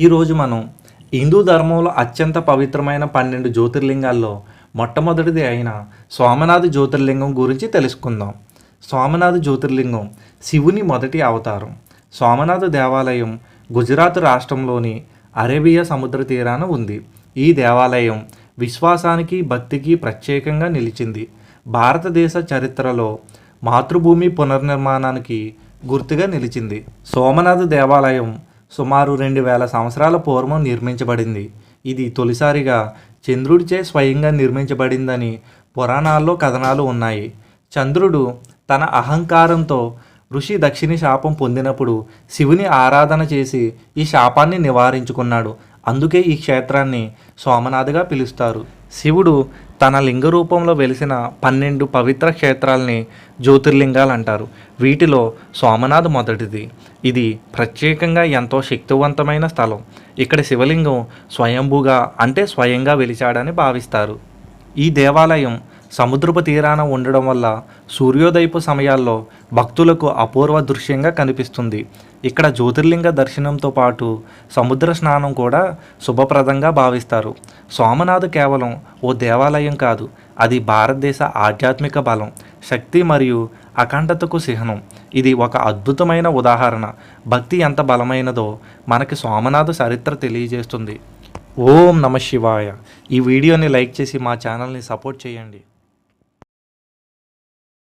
ఈరోజు మనం హిందూ ధర్మంలో అత్యంత పవిత్రమైన పన్నెండు జ్యోతిర్లింగాల్లో మొట్టమొదటిది అయిన సోమనాథ జ్యోతిర్లింగం గురించి తెలుసుకుందాం. సోమనాథ జ్యోతిర్లింగం శివుని మొదటి అవతారం. సోమనాథ దేవాలయం గుజరాత్ రాష్ట్రంలోని అరేబియా సముద్ర తీరాన ఉంది. ఈ దేవాలయం విశ్వాసానికి భక్తికి ప్రత్యేకంగా నిలిచింది. భారతదేశ చరిత్రలో మాతృభూమి పునర్నిర్మాణానికి గుర్తుగా నిలిచింది. సోమనాథ దేవాలయం సుమారు రెండు వేల సంవత్సరాల పూర్వం నిర్మించబడింది. ఇది తొలిసారిగా చంద్రుడిచే స్వయంగా నిర్మించబడిందని పురాణాల్లో కథనాలు ఉన్నాయి. చంద్రుడు తన అహంకారంతో ఋషి దక్షిణి శాపం పొందినప్పుడు శివుని ఆరాధన చేసి ఈ శాపాన్ని నివారించుకున్నాడు. అందుకే ఈ క్షేత్రాన్ని సోమనాథ్గా పిలుస్తారు. శివుడు తన లింగ రూపంలో వెలిసిన పన్నెండు పవిత్ర క్షేత్రాల్ని జ్యోతిర్లింగాలు అంటారు. వీటిలో సోమనాథ్ మొదటిది. ఇది ప్రత్యేకంగా ఎంతో శక్తివంతమైన స్థలం. ఇక్కడ శివలింగం స్వయంభూగా అంటే స్వయంగా వెలిచాడని భావిస్తారు. ఈ దేవాలయం సముద్రపు తీరాన ఉండడం వల్ల సూర్యోదయపు సమయాల్లో భక్తులకు అపూర్వ దృశ్యంగా కనిపిస్తుంది. ఇక్కడ జ్యోతిర్లింగ దర్శనంతో పాటు సముద్ర స్నానం కూడా శుభప్రదంగా భావిస్తారు. సోమనాథ్ కేవలం ఓ దేవాలయం కాదు అది భారతదేశ ఆధ్యాత్మిక బలం శక్తి మరియు అఖండతకు చిహ్నం ఇది ఒక అద్భుతమైన ఉదాహరణ. భక్తి ఎంత బలమైనదో మనకి సోమనాథ చరిత్ర తెలియజేస్తుంది. ఓం నమ శివాయ. ఈ వీడియోని లైక్ చేసి మా ఛానల్ని సపోర్ట్ చేయండి.